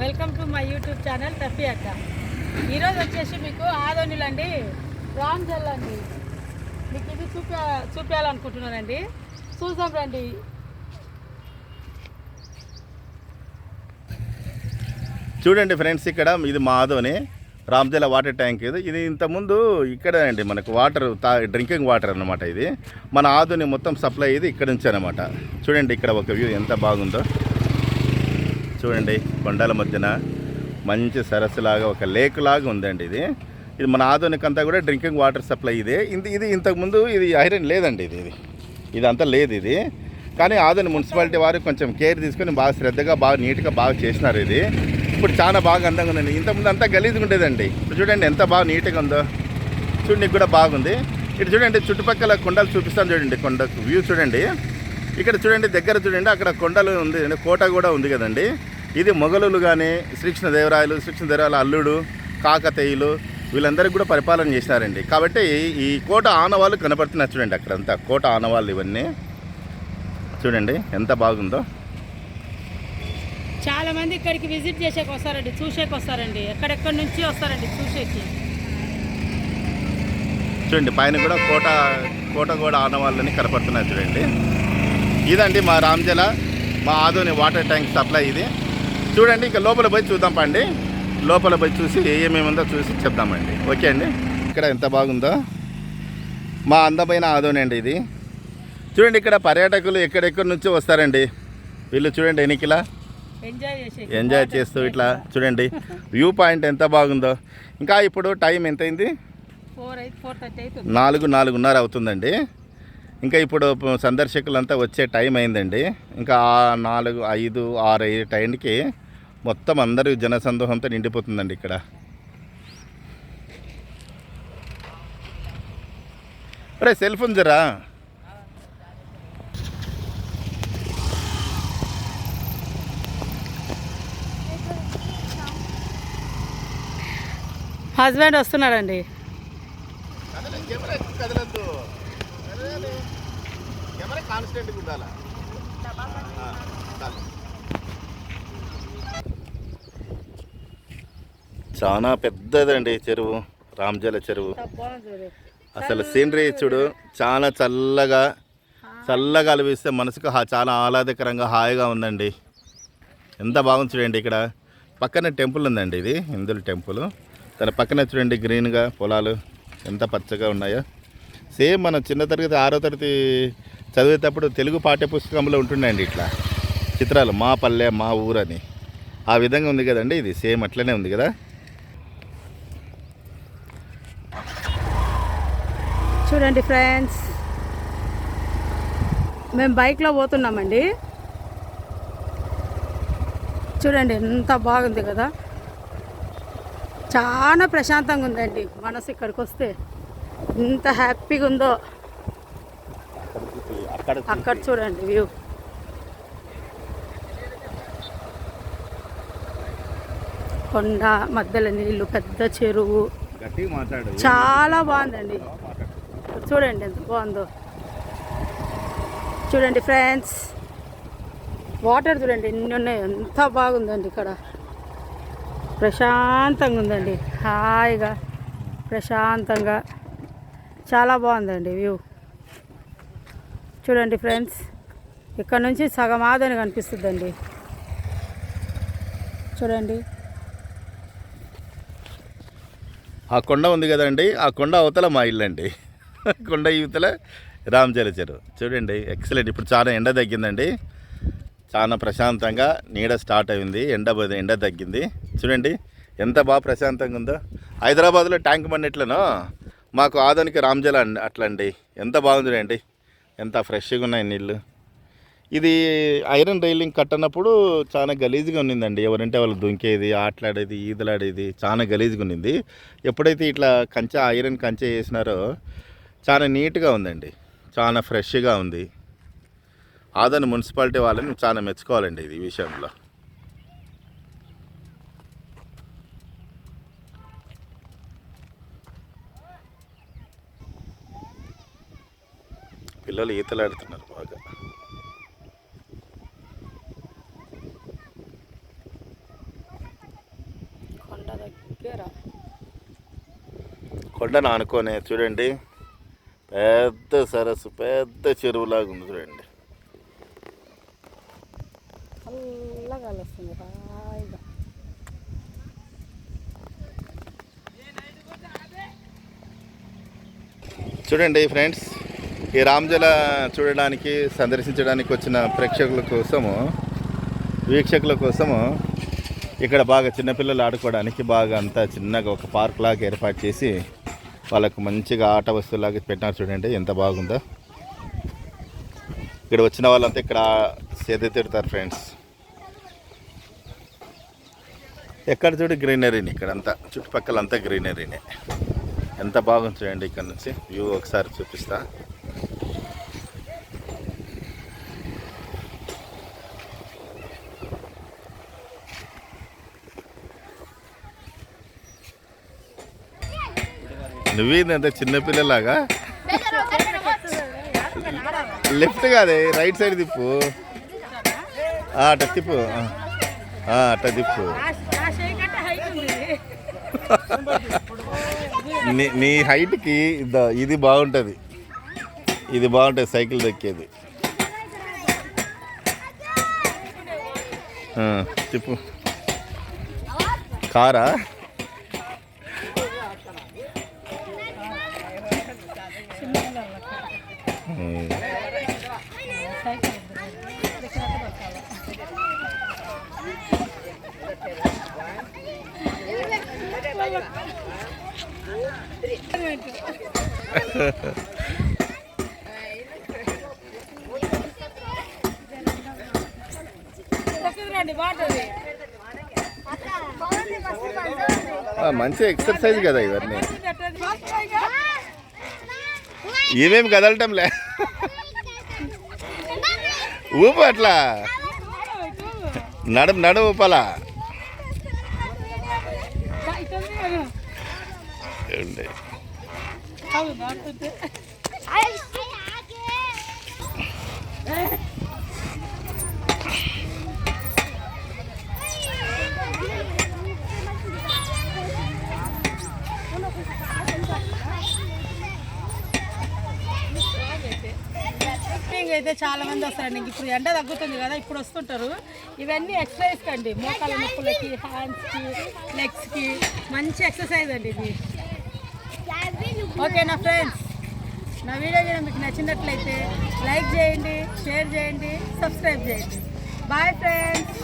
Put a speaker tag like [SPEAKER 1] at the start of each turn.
[SPEAKER 1] Welcome to my YouTube channel తప్పి అక్క. ఈరోజు వచ్చేసి మీకు ఆదోనిలు అండి రామ్ జల్ అండి. మీకు ఇది చూపా చూపించాలనుకుంటున్నానండి చూసాం రండి.
[SPEAKER 2] చూడండి ఫ్రెండ్స్ ఇక్కడ ఇది మా ఆదోని రామ్జల వాటర్ ట్యాంక్ ఇది. ఇది ఇంతకుముందు ఇక్కడ అండి మనకు వాటర్ తా డ్రింకింగ్ వాటర్ అన్నమాట ఇది. మన ఆదుని మొత్తం సప్లై ఇది ఇక్కడ నుంచి అనమాట చూడండి ఇక్కడ ఒక వ్యూ ఎంత బాగుందో. చూడండి కొండల మధ్యన మంచి సరస్సు లాగా ఒక లేక్ లాగా ఉందండి ఇది. ఇది మన ఆధునిక అంతా కూడా డ్రింకింగ్ వాటర్ సప్లై ఇదే. ఇది ఇది ఇంతకుముందు ఇది ఐరన్ లేదండి ఇది ఇది. ఇదంతా లేదు ఇది. కానీ ఆధునిక మున్సిపాలిటీ వారు కొంచెం కేర్ తీసుకొని బాగా శ్రద్ధగా బాగా నీట్గా బాగా చేసినారు ఇది. ఇప్పుడు చాలా బాగా అందంగా ఉందండి. ఇంతకుముందు అంతా గలీజ్గా ఉండేదండి. ఇప్పుడు చూడండి ఎంత బాగా నీట్గా ఉందో. చూడండి కూడా బాగుంది. ఇటు చూడండి చుట్టుపక్కల కొండలు చూపిస్తాను చూడండి కొండ వ్యూ చూడండి. ఇక్కడ చూడండి దగ్గర చూడండి అక్కడ కొండలు ఉంది. కోట కూడా ఉంది కదండి. ఇది మొఘలులు కానీ శ్రీకృష్ణదేవరాయలు శ్రీకృష్ణదేవరాయల అల్లుడు కాకతీయులు వీళ్ళందరికీ కూడా పరిపాలన చేసినారండి కాబట్టి ఈ కోట ఆనవాళ్ళు కనపడుతున్నాయి చూడండి అక్కడంతా. కోట ఆనవాళ్ళు ఇవన్నీ. చూడండి ఎంత బాగుందో.
[SPEAKER 1] చాలా మంది ఇక్కడికి విజిట్ చేసేకి వస్తారండి చూసేకి వస్తారండి. ఎక్కడెక్కడి నుంచి వస్తారండి చూసేకి?
[SPEAKER 2] చూడండి పైన కూడా కోట కోట కూడా ఆనవాళ్ళని కనపడుతున్నాయి చూడండి. ఇదండి మా రామ్జల మా ఆదోని వాటర్ ట్యాంక్ సప్లై ఇది. చూడండి ఇంకా లోపల పోయి చూద్దాం పండి. లోపల పోయి చూసి ఏమేమి ఉందో చూసి చెప్దామండి. ఓకే అండి? ఇక్కడ ఎంత బాగుందో? మా అందమైన ఆదోని అండి ఇది. చూడండి ఇక్కడ పర్యాటకులు ఎక్కడెక్కడి నుంచో వస్తారండి? వీళ్ళు చూడండి ఎన్నికలా?
[SPEAKER 1] ఎంజాయ్
[SPEAKER 2] చేస్తూ ఇట్లా చూడండి. వ్యూ పాయింట్ ఎంత బాగుందో? ఇంకా ఇప్పుడు టైం ఎంత అయింది
[SPEAKER 1] ఫోర్ అయితే ఫోర్ థర్టీ అవుతుంది
[SPEAKER 2] నాలుగు నాలుగున్నర అవుతుందండి. ఇంకా ఇప్పుడు సందర్శకులంతా వచ్చే టైం అయిందండి. ఇంకా నాలుగు ఐదు ఆరు ఐదు టైంకి మొత్తం అందరూ జనసందోహంతో నిండిపోతుందండి ఇక్కడ. రే సెల్ ఫోన్ జరా.
[SPEAKER 1] హస్బెండ్ వస్తున్నారండి
[SPEAKER 2] కదలద్దు కెమెరా కాన్స్టెంట్గా ఉండాలా? చాలా పెద్దదండి చెరువు. రామ్జల చెరువు. అసలు సీనరీ చూడు చాలా చల్లగా చల్లగా అలవిస్తే మనసుకు హా- చాలా ఆహ్లాదకరంగా హాయిగా ఉందండి. ఎంత బాగుంది చూడండి ఇక్కడ. పక్కన టెంపుల్ ఉందండి ఇది హిందుల టెంపుల్. దాని పక్కన చూడండి గ్రీన్గా పొలాలు ఎంత పచ్చగా ఉన్నాయో. సేమ్ మన చిన్న తరగతి ఆరో తరగతి చదివేటప్పుడు తెలుగు పాఠ్య పుస్తకంలో ఉంటుండండి ఇట్లా. చిత్రాలు మా పల్లె మా ఊరని. ఆ విధంగా ఉంది కదండి ఇది సేమ్ అట్లనే ఉంది కదా.
[SPEAKER 1] చూడండి ఫ్రెండ్స్. మేము బైక్లో పోతున్నామండి. చూడండి ఎంత బాగుంది కదా. చాలా ప్రశాంతంగా ఉందండి మనసు ఇక్కడికి వస్తే. ఎంత హ్యాపీగా ఉందో.
[SPEAKER 2] అక్కడ
[SPEAKER 1] చూడండి వ్యూ. కొండ మధ్యలో నీళ్ళు పెద్ద చెరువు. చాలా బాగుందండి. చూడండి ఎంత బాగుందో. చూడండి ఫ్రెండ్స్ వాటర్ చూడండి ఎన్ని ఉన్నాయి ఎంత బాగుందండి ఇక్కడ. ప్రశాంతంగా ఉందండి హాయిగా ప్రశాంతంగా. చాలా బాగుందండి వ్యూ. చూడండి ఫ్రెండ్స్ ఇక్కడ నుంచి సగం ఆదని కనిపిస్తుందండి. చూడండి.
[SPEAKER 2] ఆ కొండ ఉంది కదండి ఆ కొండ అవతల మా ఇల్లు అండి కొండ యువతల రామచల చెరువు చూడండి ఎక్సలెంట్ ఇప్పుడు చాలా ఎండ తగ్గిందండి. చాలా ప్రశాంతంగా నీడ స్టార్ట్ అయింది. ఎండ బ- ఎండ తగ్గింది. చూడండి ఎంత బాగా ప్రశాంతంగా ఉందో. హైదరాబాద్లో ట్యాంక్ బండ్ ఎట్లనో మాకు ఆదానికి రామ్జల అట్లండి అట్లా అండి ఎంత బాగుంది చూడండి. ఎంత ఫ్రెష్గా ఉన్నాయి నీళ్ళు ఇది ఐరన్ రైలింగ్ కట్టనప్పుడు చాలా గలీజ్గా ఉన్నిందండి. ఎవరంటే వాళ్ళు దుంకేది ఆటలాడేది ఈదలాడేది చాలా గలీజ్గా ఉన్నింది. ఎప్పుడైతే ఇట్లా కంచె ఐరన్ కంచె వేసినారో చాలా నీట్గా ఉందండి. చాలా ఫ్రెష్గా ఉంది. ఆదరణ మున్సిపాలిటీ వాళ్ళని చాలా మెచ్చుకోవాలండి ఇది విషయంలో. పిల్లలు ఈతలాడుతున్నారు బాగా.
[SPEAKER 1] పేరు
[SPEAKER 2] కొండను ఆనుకొని చూడండి. పెద్ద సరస్సు పెద్ద చెరువులాగా ఉంది చూడండి. చూడండి ఫ్రెండ్స్ ఈ రామ్జల చూడడానికి సందర్శించడానికి వచ్చిన ప్రేక్షకుల కోసము వీక్షకుల కోసము ఇక్కడ బాగా చిన్నపిల్లలు ఆడుకోవడానికి బాగా అంతా చిన్నగా ఒక పార్క్ లాగా ఏర్పాటు చేసి వాళ్ళకు మంచిగా ఆట వస్తువులాగా పెట్టినారు చూడండి ఎంత బాగుందో. ఇక్కడ వచ్చిన వాళ్ళంతా ఇక్కడ సేద తిడతారు ఫ్రెండ్స్. ఎక్కడ చూడు గ్రీనరీని ఇక్కడ అంతా చుట్టుపక్కల అంతా గ్రీనరీనే. ఎంత బాగుంది చూడండి ఇక్కడ నుంచి వ్యూ ఒకసారి చూపిస్తా. నువ్వేందంటే చిన్నపిల్లలాగా లెఫ్ట్ కాదే రైట్ సైడ్ తిప్పు. అట్ట తిప్పు. అట్ట తిప్పు. నీ నీ హైట్కి ఇది బాగుంటుంది. ఇది బాగుంటుంది సైకిల్ దక్కేది. తిప్పు. కారా ఉమ్.
[SPEAKER 1] సైకిల్ ఎక్కినట్టు పట్టాలి. దగ్గరికి రండి బాగుంటుంది
[SPEAKER 2] ఆ, మంచి ఎక్సర్సైజ్ కదా ఇవన్నీ.
[SPEAKER 1] ఇవేం
[SPEAKER 2] ఏమేమి కదలటంలే. ఊపు అట్లా. నడుం నడుము ఊపాలా.
[SPEAKER 1] 열네. 아유 아유 아유 아유. అయితే చాలా మంది వస్తారండి. ఇప్పుడు ఎండ తగ్గుతుంది కదా ఇప్పుడు వస్తుంటారు. ఇవన్నీ ఎక్సర్సైజ్ కండి. మోకాల నొప్పులకి హ్యాండ్స్కి లెగ్స్కి మంచి ఎక్సర్సైజ్ అండి ఇది. ఓకే నా ఫ్రెండ్స్ నా వీడియో మీకు నచ్చినట్లయితే లైక్ చేయండి షేర్ చేయండి సబ్స్క్రైబ్ చేయండి. Bye friends